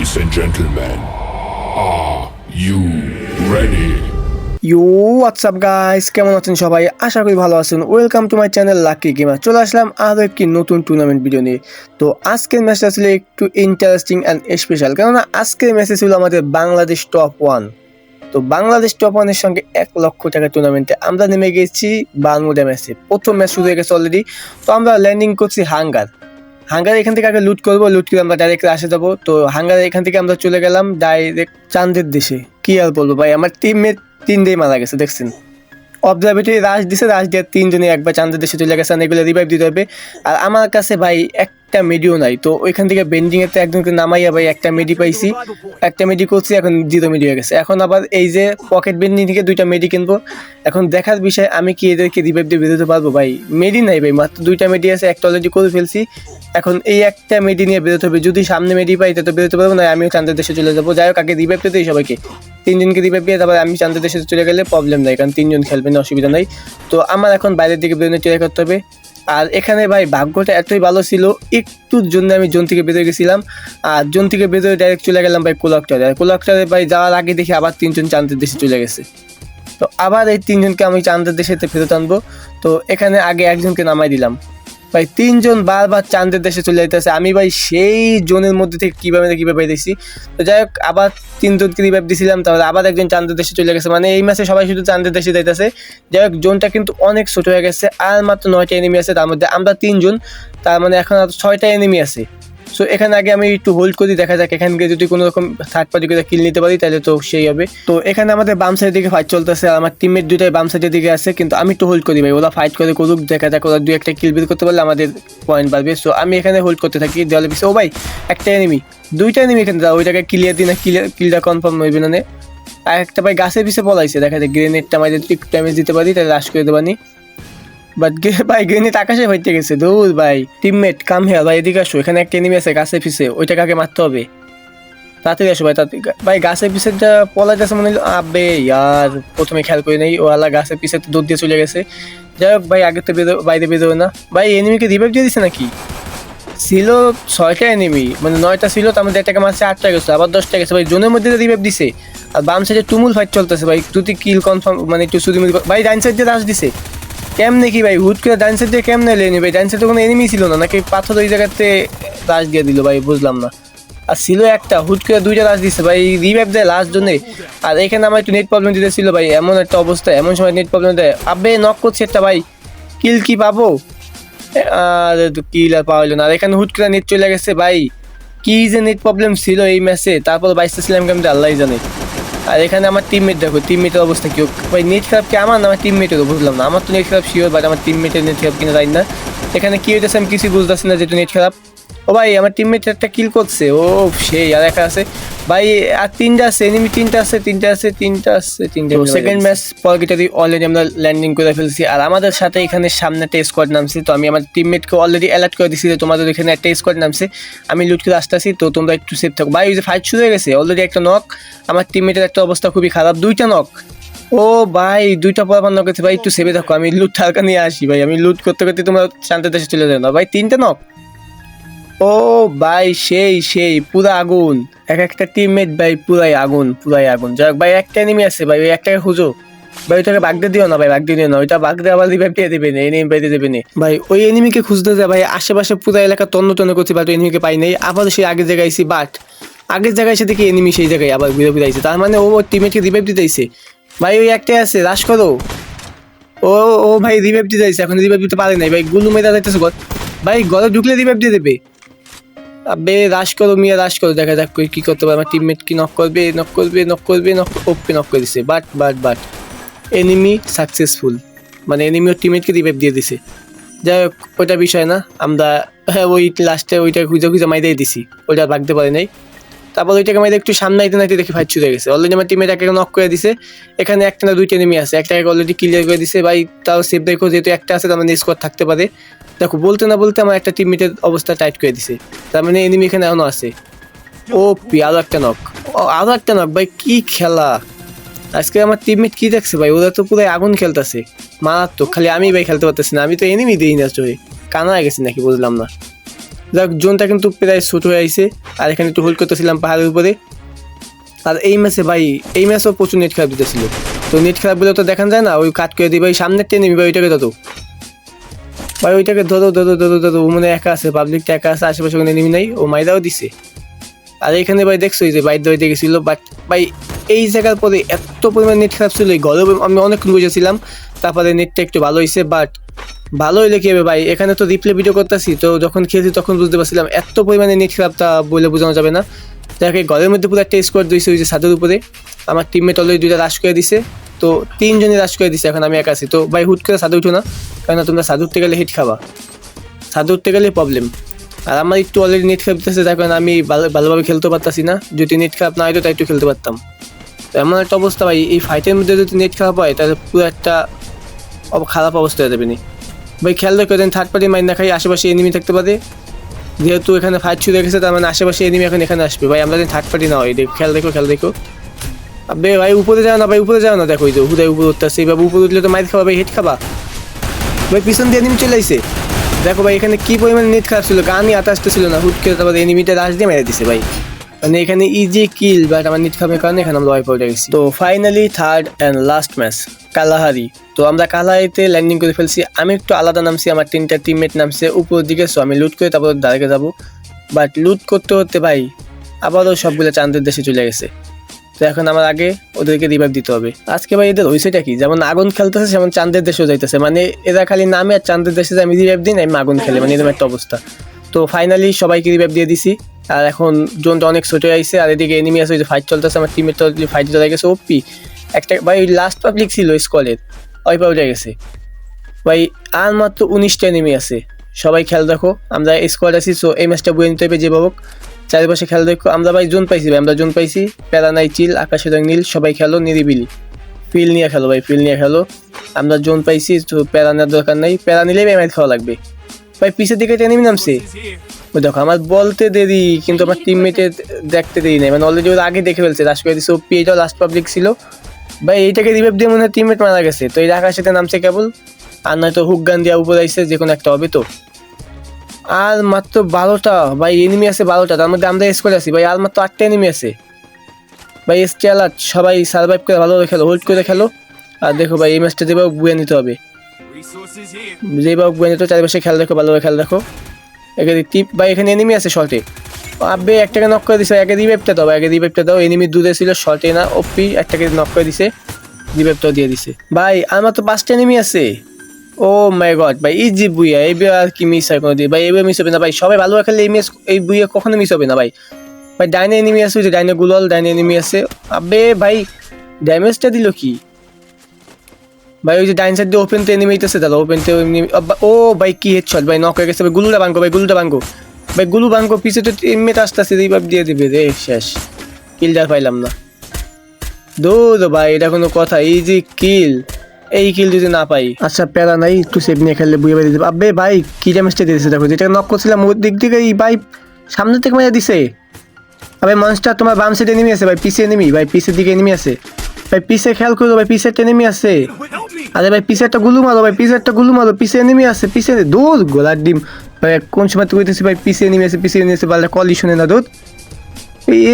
Ladies and gentlemen, are you ready? You what's up guys কেমন আছেন সবাই? আশা করি ভালো আছেন। Welcome to my channel lucky gamer চলে আসলাম আরও একটি নতুন টুর্নামেন্ট ভিডিও নিয়ে। তো আজকের ম্যাচটা ছিল একটু ইন্টারেস্টিং অ্যান্ড স্পেশাল কেননা আজকের ম্যাচে ছিল আমাদের বাংলাদেশ টপ ওয়ান তো বাংলাদেশ টপ ওয়ানের সঙ্গে এক লক্ষ টাকা টুর্নামেন্টে আমরা নেমে গেছি বারমুডা ম্যাচে প্রথম ম্যাচ শুরু হয়ে গেছে অলরেডি তো আমরা ল্যান্ডিং করছি হাঙ্গার। হাঙ্গার এখান থেকে আগে লুট করব লুট করে আমরা ডাইরেক্ট আসে যাব। তো হাঙ্গার এখান থেকে আমরা চলে গেলাম ডাইরেক্ট চান্দের দেশে। কি আর বলব ভাই, আমার টিমমেট তিন দিয়ে মারা গেছে, দেখছেন? অবজারভেটরি রাশ দিছে রাশ দিয়ে তিনজনে একবার চান্দের দেশে চলে গেছে এগুলো রিভাইভ দিতে হবে। আর আমার কাছে ভাই একটা মেডিও নাই। তো ওইখান থেকে বেন্ডিং এর একজনকে নামাইয়া ভাই একটা মেডি পাইছি। একটা মেডি করছি এখন জিরো মেডি হয়ে গেছে। এখন আবার এই যে পকেট বেন্ডিং থেকে দুইটা মেডি কিনবো। এখন দেখার বিষয়, আমি কি এদেরকে রিভাইভ দিয়ে বেরোতে পারব ভাই? মেডি নাই ভাই, মাত্র দুইটা মেডি আছে, একটা অলরেডি করে ফেলছি। এখন এই একটা মেডি নিয়ে বেরোতে হবে। যদি সামনে মেডি পাই তো বেরোতে পারব না আমিও চাঁদের দেশে চলে যাব। যাই হোক, আগে রিভাইভ দিই সবাইকে। তিনজনকে রিভাইভ দিয়ে, তারপর আমি চাঁদের দেশে চলে গেলে প্রবলেম নাই, কারণ তিনজন খেলবেন অসুবিধা নাই। তো আমার এখন বাইরের দিকে বেরোনো ট্রাই করতে হবে। আর এখানে ভাই ভাগ্যটা এতই ভালো ছিল, একটুর জন্য আমি জোন থেকে বেরোয় গেছিলাম। আর জোন থেকে বেরোয় ডাইরেক্ট চলে গেলাম ভাই কোলাক্টারে। আর কোলাক্টারে ভাই যাওয়ার আগে দেখি আবার তিনজন চান্দের দেশে চলে গেছে। তো আবার এই তিনজনকে আমি চান্দের দেশেতে ফেরত আনব। তো এখানে আগে একজনকে নামাই দিলাম। ভাই, তিনজন বারবার চাঁদের দেশে চলে যেতেছে আমি ভাই সেই জোনের মধ্যে থেকে কীভাবে না কীভাবে দেখছি তো যাই হোক, আবার তিনজনকে রিভাইভ দিয়েছিলাম তাহলে আবার একজন চাঁদের দেশে চলে গেছে। মানে এই মাসে সবাই শুধু চাঁদের দেশে যাইতেছে। যাই হোক, জোনটা কিন্তু অনেক ছোট হয়ে গেছে, আর মাত্র নয়টা এনিমি আছে, তার মধ্যে আমরা তিনজন। তার মানে এখন আর ছয়টা এনিমি আছে। সো এখানে আগে আমি একটু হোল্ড করি, দেখা যাক এখান থেকে যদি কোনো রকম থার্ড পার্টি করে কিল নিতে পারি, তাহলে তো সেই হবে। তো এখানে আমাদের বাম সাইড দিকে ফাইট চলতেছে, আর আমার টিমমেট দুটাই বাম সাইডের দিকে আছে, কিন্তু আমি একটু হোল্ড করি ভাই। ওরা ফাইট করে করুক, দেখা যাক ওরা দু একটা কিল বের করতে পারলে আমাদের পয়েন্ট বাড়বে। সো আমি এখানে হোল্ড করতে থাকি, দেওয়ালে পিছিয়ে ও ভাই, একটা এনিমি দুইটা এনিমি এখানে দাও ওইটাকে ক্লিয়ার দিই না ক্লিয়ার কিলটা কনফার্ম হইবে না নে। আর একটা ভাই গাছের পিছিয়ে পলাইছে, দেখা যায় গ্রেনেডটা আমাদের একটু ড্যামেজ দিতে পারি, তাহলে রাশ করে দেবানি। বাট ভাই গ্রেনেড আকাশে ফাইতে গেছে। দৌড় ভাই। টিমমেট কাম হেয়ার ভাই, এদিকে আসো। এখানে একটা এনিমি আছে গাছের পিছে। ওইটাকে আগে মারতে হবে? তাড়াতাড়ি আসো, ভাই, তাড়াতাড়ি। ভাই গাছের পিছে পলাইতেছে মনে হলো আবে, ইয়ার, প্রথমে খেয়াল করি নাই। ও আলা গাছের পিছে তো দৌড় দিয়ে চলে গেছে। যাই হোক, ভাই আগে তো বেরো, বাইরে বেরোবে না। ভাই এনিমিকে রিভাইভ দিয়ে দিছে নাকি? ছিল ছয়টা এনিমি মানে নয়টা ছিল, তার মধ্যে একটাকে মারছে, আটটা গেছে, আবার দশটা গেছে। ভাই, জোনের মধ্যে রিভাইভ দিছে। আর বাম সাইডে তুমুল ফাইট চলতেছে, ভাই। দুটি কিল কনফার্ম মানে একটু শুধু ভাই ডাইন সাইড দিয়ে রাশ দিছে। কেমনে কি ভাই? হুট করে ডান সাইড দিয়ে কেমনে লেনি ভাই ডান সাইডে কোনো এনিমি ছিল না, নাকি পাথর ওই জায়গাতে রাশ দিয়ে দিল ভাই, বুঝলাম না। আর ছিল একটা, হুট করে দুইটা রাশ দিছে ভাই রিভাইভ দেয় লাস্ট জন্যে আর এখানে আমার একটু নেট প্রবলেম দিতে ছিল ভাই, এমন একটা অবস্থা, এমন সময় নেট প্রবলেম দেয়। আবে নক করছে একটা ভাই কিল কি পাবো? আর কিল আর পাওয়া না। আর এখানে হুট করে নেট চলে গেছে ভাই। কি যে নেট প্রবলেম ছিল এই ম্যাচে তারপর বাইশটা ছিলাম কেমন আল্লাহ জানে। আর এখানে আমার টিমমেট দেখো টিমমেটের অবস্থা কি? ভাই নেট খারাপ কি আমার না আমার টিমমেটেরও বুঝলাম না। আমার তো নেট খারাপ শিওর বাট আমার টিমমেটের নেট খারাপ কিনা জানি না। এখানে কি হইতেছে আমি কিছুই বুঝতেছি না যেহেতু নেট খারাপ ও ভাই আমার টিমমেট একটা কিল করছে। ও সেই আর একা আছে। ভাই আর তিনটা আছে এনিমি তিনটা আছে তিনটা আছে তিনটা আছে তিনটা সেকেন্ড ম্যাচ পরগিটারি অলরেডি আমরা ল্যান্ডিং করে ফেলছি। আর আমাদের সাথে এখানে সামনে একটা স্কোয়াড নামছে তো আমি আমার টিমমেটকে অলরেডি অ্যালার্ট করে দিছি যে তোমাদের এখানে একটা স্কোয়াড নামছে। আমি লুট করে আসতেছি তো তোমরা একটু সেফ থাকো। ভাই ওই যে ফাইট শুরু হয়ে গেছে অলরেডি একটা নক আমার টিমমেটের একটা অবস্থা খুবই খারাপ দুইটা নক ও ভাই দুইটা পর নক ভাই একটু সেভে থাকো আমি লুট হালকা নিয়ে আসি ভাই। আমি লুট করতে করতে তোমরা শান্তির দেশে চলে যাও না। ভাই তিনটা নক ও ভাই, সেই সেই, পুরা আগুন। এক একটা টিমমেট ভাই, পুরাই আগুন পুরাই আগুন। যাই ভাই, একটা এনিমি আছে, ভাই, ওই একটাকে খুঁজো। ভাই, ওইটাকে বাগদে দিও না, ভাই বাগদে দিও না। ওইটা বাগদে আবার রিভাইভ দিয়ে দেবে না এনিমি বাইরে দেবে না। ভাই, ওই এনিমিকে খুঁজতে যায় ভাই, আশেপাশে পুরো এলাকা তন্ন তন্ন করছি বাট এনিমিকে পাই নাই। আবার সেই আগের জায়গায় বাট আগের জায়গায় এসে দেখি এনিমি সেই জায়গায় আবার ঘুরে ঘুরে আইছে। তার মানে ও টিমমেটকে রিভাইভ দিতে আইছে। ভাই, ওই একটাই আছে রাশ করো। ও ও, ভাই রিভাইভ দিতে এখন রিভাইভ দিতে পারে নাই। ভাই, গুলু মেয়েরা যাইতেছে ঘর। ভাই, ঘরে ঢুকলে রিভাইভ দিয়ে দেবে। আবে রাশ করো মিয়া রাশ করো, দেখা যাক কি করতে পারে। আমার টিমমেট কি নক করবে নক করবে নক করবে নক ওপে নক করে দিছে। But but but enemy successful মানে এনিমি ওর টিমমেটকে রিভাইভ দিয়ে দিছে। যাই হোক, ওইটা বিষয় না। আমরা হ্যাঁ ওই লাস্টে ওইটা খুঁজে খুঁজে মাইদাই দিছি। ওইটা ভাগতে পারে নাই। তারপর ওইটাকে মাইদে একটু সামনে আইতে নাইতে দেখি শুরু হয়ে গেছে। অলরেডি আমার টিমের একে নক করে দিছে। এখানে একটা না দুইটা এনিমি আছে। একটাকে অলরেডি ক্লিয়ার করে দিছে। ভাই, তাও সেভ দেখো, যেহেতু একটা আছে, তার মানে স্কোয়াড থাকতে পারে। দেখো, বলতে না বলতে আমার একটা টিমমেটের অবস্থা টাইট করে দিছে। তার মানে এনিমি এখানে এখনও আছে। ও পি, আরও একটা নক ও, আরও একটা নক ভাই, কি খেলা। আজকে আমার টিমমেট কি দেখছে ভাই? ওরা তো পুরো আগুন খেলতেছে। মারাত্মক। খালি আমি ভাই খেলতে পারতেছি না। আমি তো এনিমি দিই না চোখে কানা গেছি নাকি, বুঝলাম না। যাক, জোনটা কিন্তু প্রায় ছোট হয়ে আইছে, আর এখানে একটু হোল্ড করতেছিলাম পাহাড়ের উপরে। আর এই ম্যাচে ভাই, এই ম্যাচও প্রচুর নেট খারাপ দিতেছিল। তো নেট খারাপ বলে তো দেখান যায় না, ওই কাট করে দিই। ভাই, সামনের টেনে নিবি, ভাই, ওইটাকে ধরো। ভাই, ওইটাকে ধরো ধরো ধরো ধরো ও মানে একা আছে পাবলিকটা একা আছে, আশেপাশে ওখানে এনিমি নাই, ও মাইরাও দিছে। আর এখানে ভাই, দেখছ যে বাইর দইতে গেছিল বাট ভাই, এই জায়গার পরে এত পরিমাণ নেট খারাপ ছিল, এই গরমে আমি অনেকক্ষণ বুঝেছিলাম তারপরে নেটটা একটু ভালো হয়েছে বাট ভালো হইলে কি হবে ভাই? এখানে তো রিপ্লে ভিডিও করতেছি, তো যখন খেলছি তখন বুঝতে পারছিলাম এত পরিমাণে নেট খারাপ তা বলে বোঝানো যাবে না। দেখে ঘরের মধ্যে পুরো একটা স্কোয়াড দিয়েছে ওই যে ছাদের উপরে। আমার টিমমেট অলরেডি দুইটা রাশ করে দিছে, তো তিনজনই রাশ করে দিছে, এখন আমি একা আছি। তো ভাই, হুট করে ছাদে উঠো না কেন তোমরা ছাদে উঠতে গেলে হিট খাবা। ছাদে উঠতে গেলে প্রবলেম আর আমার একটু অলরেডি নেট খারাপ দিতেছে, তার কারণে আমি ভালো, ভালোভাবে খেলতে পারতাছি না। যদি নেট খারাপ না হতো তাই একটু খেলতে পারতাম। তো এমন একটা অবস্থা ভাই, এই ফাইটের মধ্যে যদি নেট খারাপ হয়, তাহলে পুরো একটা খারাপ অবস্থা হয়ে যাবে নি ভাই, খেয়াল রেখে দেন থার্ড পার্টি মাইন না খাই আশেপাশে এনিমি থাকতে পারে। যেহেতু এখানে ফাইট হয়ে গেছে, তার মানে আশেপাশে এনিমি এখন এখানে আসবে। ভাই, আমরা থার্ড পার্টি না হয় দেখো, খেয়াল দেখো খেয়াল দেখো আবে, ভাই, উপরে যাও না, ভাই, উপরে যাও না, দেখো, এই যে হুদায় উপরে উঠতে আসছে এইভাবে উপরে উঠলে তো মাইর খাবা, ভাই হেড খাবা। ভাই, পিছন দিয়ে এনিমি চলে আইছে। দেখো, ভাই, এখানে কি পরিমাণে নেট খারাপ ছিল গানই আতাসতে ছিল না, হুট করে তারপরে এনিমিটা রাশ দিয়ে মেরে দিছে, ভাই। মানে এখানে ইজি কিল বাট আমার নিট খারাপের কারণে এখানে আমরা ওয়াইপ আউট গেছি। তো finally third and last match Kalahari. তো আমরা কালাহারিতে ল্যান্ডিং করে ফেলছি। আমি একটু আলাদা নামছি, আমার তিনটা টিমমেট নামছে। উপরের দিকে সো আমি লুট করে তারপর দাঁড়িয়ে যাব। বাট লুট করতে করতে ভাই, আবারও সবগুলো চাঁদের দেশে চলে গেছে। তো এখন আমার আগে ওদেরকে রিভাইভ দিতে হবে। আজকে ভাই এদের হয়েছেটা কি? যেমন আগুন খেলতেছে যেমন চাঁদের দেশেও যাইতেছে। মানে এরা খালি নামে আর চাঁদের দেশে আমি রিভাইভ দিই আমি আগুন খেলে। মানে এরকম একটা অবস্থা। তো ফাইনালি সবাইকে রিভাইভ দিয়ে দিছি। আর এখন জোনটা অনেক ছোট আইছে। আর এদিকে এনিমি আছে, ওই যে ফাইট চলতেছে, আমার টিমের তো ফাইট চলে গেছে ওপি একটা, ভাই লাস্ট পাবলিক ছিল স্কলের ওই পাউডে গেছে ভাই, আর মাত্র উনিশটা এনিমি আছে। সবাই খেয়াল রাখো, আমরা স্কোয়াড আছি সো এই ম্যাচটা বয়ে নিতে হবে যে বাবক চারিপাশে খেয়াল দেখো আমরা ভাই জোন পাইছি, ভাই, আমরা জোন পাইছি, প্যারা নাই, চিল আকাশের রং নীল, সবাই খেলো, নিরিবিলি। ফিল নিয়ে খেলো, ভাই ফিল নিয়ে খেলো। আমরা জোন পাইছি, তো প্যারা নেওয়ার দরকার নাই, প্যারা নিলেই ম্যাচ খাওয়া লাগবে। ভাই, পিছের দিকে একটা এনিমি নামছে। ওই দেখো, আমার বলতে দেরি, কিন্তু আমার টিমমেটে দেখতে দেরি নেই মানে অলরেডি ওরা আগে দেখে ফেলছে লাস্ট করে দিচ্ছে ওপি এটাও লাস্ট পাবলিক ছিল। ভাই, এইটাকে রিভাইভ দিয়ে মনে হয় টিমমেট মারা গেছে। তো এই আকাশেতে নামছে কেবল। আর নয়তো হুক গান দিয়া উপরে যে কোনো একটা হবে তো। আর মাত্র বারোটা, ভাই এনিমি আছে বারোটা। তার মধ্যে আমরা স্কোর আছি। ভাই, আর মাত্র আটটা এনিমি আছে। ভাই এসকে আলাদ সবাই সার্ভাইভ করে ভালো খেলো হোল্ড করে খেলো। আর দেখো ভাই, এই ম্যাচটা যেভাবে বুয়ে নিতে হবে। যেভাবে বুয়ে নিতে চারিপাশে খেয়াল দেখো ভালো করে খেয়াল দেখো এখানে টিপ ভাই, এখানে এনিমি আছে শর্টে আবে একটাকে নক করে দিছে আগে রিভাইভটা দাও আগে রিভাইভটা দাও এনিমি দূরে ছিল শর্টে না ওপি একটাকে নক করে দিছে রিভাইভটাও দিয়ে দিছে। ভাই, আমার তো পাঁচটা এনিমি আছে। ও মাই গড ভাই ইজি বুইয়া, এই আর কি মিস হয় কোনো দিন ভাই এইভাবে মিস হবে না, ভাই, সবাই ভালো খেলে এই মিস এই বুইয়া কখনো মিস হবে না, ভাই। ভাই, ডাইনে এনিমি আছে যে ডাইনে গুলাল, ডাইনে এনিমি আছে। আবে, ভাই ড্যামেজটা দিল কি? ভাই, ওই যে ডাইন সাইড দিয়ে ওপেন তে এনিমি হইতেছে দাদা ওপেন তে এনিমি ও ভাই, কি হেডশট ভাই নক হয়ে গেছে, ভাই, গুলুটা ভাঙ্গো ভাই, গুলুটা ভাঙ্গো ভাই, গুলু ভাঙ্গো পিছে তো টিমমেট আসতেছে রিভাইভ দিয়ে দিবে, রে, শেষ। কিলটা পাইলাম না। দৌড় ভাই, এটা কোনো কথা ইজি কিল এই কিল যদি না পাই। আচ্ছা প্যারা নাই, একটু সেভ নিয়ে খেললে বুঝে বেরিয়ে দেবে আবে ভাই, কি ড্যামেজটা দিয়েছে দেখো যেটা নক করছিলাম, ওর দিক থেকে এই ভাই সামনে থেকে মেরে দিছে। আবে মনস্টার তোমার বাম সাইডে এনিমি আছে, ভাই, পিছে এনিমি ভাই পিছের দিকে এনিমি আছে। ভাই, পিছে খেয়াল করো, ভাই, পিছে একটা এনিমি আছে। আরে ভাই, পিছে একটা গুলু মারো ভাই, পিছে একটা গুলু মারো, পিছে এনিমি আছে, পিছে দূর, গোলার ডিম। ভাই, কোন সময় তুই কইতেছি ভাই, পিছে এনিমি আছে, পিছে এনিমি আছে বলে কলই শুনে না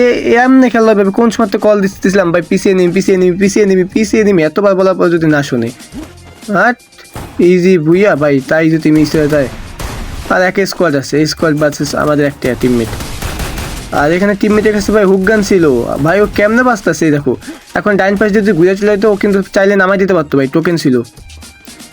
এ এমনি খেলা ভাই কোন সময় তো কল দিতেছিলাম ভাই পিছিয়ে নিবি পিছিয়ে নিবি পিছিয়ে নিবি পিছিয়ে নিবি এতবার বলার পর যদি না শুনে। হাট ইজি বুইয়া ভাই, তাই যদি মিস হয়ে যায়। আর এক স্কোয়াড আছে স্কোয়াড বাসেস আমাদের একটা টিমমেট আর এখানে টিমমেটের কাছে ভাই হুক গান ছিল। ভাই ও কেমনে বাঁচতেছে দেখো। এখন ডাইন পাশ যদি ঘুরে চলে তো ও কিন্তু চাইলে নামাই দিতে পারতো ভাই টোকেন ছিল।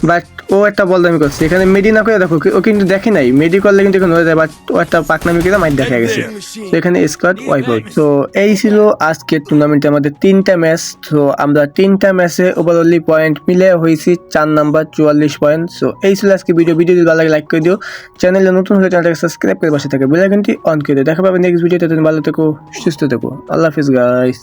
বাট ও একটা বল বলদামি করছে। এখানে মেডি না করে দেখো ও কিন্তু দেখে নাই। মেডি করলে কিন্তু এখন হয়ে যায় বাট ও একটা পাকনামি করে মাইট দেখা গেছে। তো এখানে স্কোয়াড ওয়াইপ আউট তো এই ছিল আজকের টুর্নামেন্টে আমাদের তিনটা ম্যাচ তো আমরা তিনটা ম্যাচে ওভারঅলি পয়েন্ট মিলে হয়েছি চার নাম্বার চুয়াল্লিশ পয়েন্ট সো এই ছিল আজকে ভিডিও ভিডিও যদি ভালো লাগে লাইক করে দিও। চ্যানেলে নতুন হলে চ্যানেলটাকে সাবস্ক্রাইব করে বসে থাকে। বেল আইকনটি অন করে দিও। দেখা পাবে নেক্সট ভিডিওতে তুমি ভালো থেকো সুস্থ থেকো। আল্লাহ হাফিজ গাইস